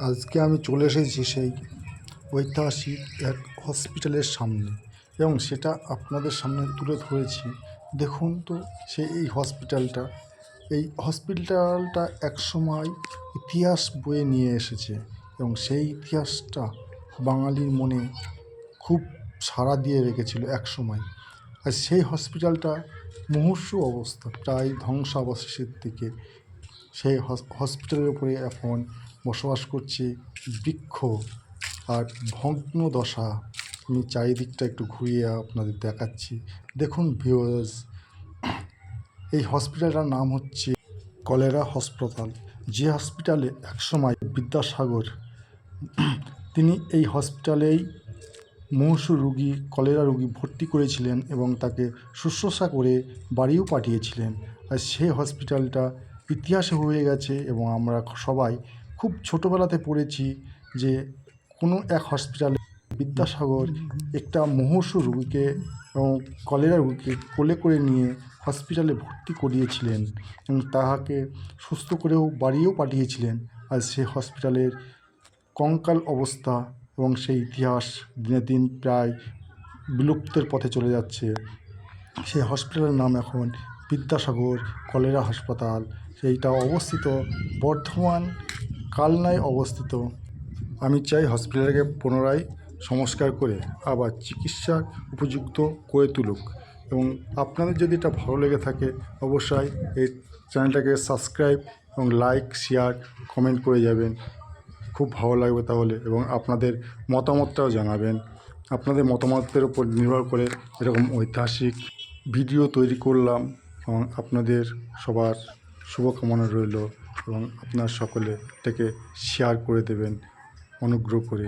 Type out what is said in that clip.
আজকে আমি চলে এসেছি সেই ঐতিহাসিক এক হসপিটালের সামনে এবং সেটা আপনাদের সামনে তুলে ধরেছি। দেখুন তো সে এই হসপিটালটা। এই হসপিটালটা একসময় ইতিহাস বয়ে নিয়ে এসেছে এবং সেই ইতিহাসটা বাঙালির মনে খুব সাড়া দিয়ে রেখেছিল একসময়। আর সেই হসপিটালটা মুমূর্ষু অবস্থা প্রায় ধ্বংসাবশেষের দিকে। সেই হসপিটালের উপরে এখন বসবাস করছে, বৃক্ষ আর ভগ্ন দশা। আমি চারিদিকটা একটু ঘুরিয়ে আপনাদের দেখাচ্ছি। দেখুন ভিউয়ার্স, এই হসপিটালটার নাম হচ্ছে কলেরা হাসপাতাল। যে হসপিটালে একসময় বিদ্যাসাগর, তিনি এই হসপিটালেই মুমূর্ষু রুগী, কলেরা রুগী ভর্তি করেছিলেন এবং তাকে শুশ্রূষা করে বাড়িও পাঠিয়েছিলেন। আর সেই হসপিটালটা ইতিহাসে হয়ে গেছে এবং আমরা সবাই খুব ছোটোবেলাতে পড়েছি যে কোনো এক হসপিটালে বিদ্যাসাগর একটা মুমূর্ষু রুগীকে এবং কলেরা রুগীকে কোলে করে নিয়ে হসপিটালে ভর্তি করিয়েছিলেন এবং তাহাকে সুস্থ করেও বাড়িয়েও পাঠিয়েছিলেন। আর সে হসপিটালের কঙ্কাল অবস্থা এবং সেই ইতিহাস দিনে দিন প্রায় বিলুপ্তের পথে চলে যাচ্ছে। সেই হসপিটালের নাম এখন বিদ্যাসাগর কলেরা হাসপাতাল। সেইটা অবস্থিত বর্ধমান কালনায় অবস্থিত। আমি চাই হসপিটালকে পুনরায় সংস্কার করে আবার চিকিৎসা উপযুক্ত করে তুলুক। এবং আপনাদের যদি এটা ভালো লেগে থাকে, অবশ্যই এই চ্যানেলটাকে সাবস্ক্রাইব এবং লাইক, শেয়ার, কমেন্ট করে যাবেন। খুব ভালো লাগবে তাহলে এবং আপনাদের মতামতটাও জানাবেন। আপনাদের মতামতের উপর নির্ভর করে এরকম ঐতিহাসিক ভিডিও তৈরি করলাম এবং আপনাদের সবার শুভকামনা রইল এবং আপনার সকলে এটাকে শেয়ার করে দেবেন অনুগ্রহ করে।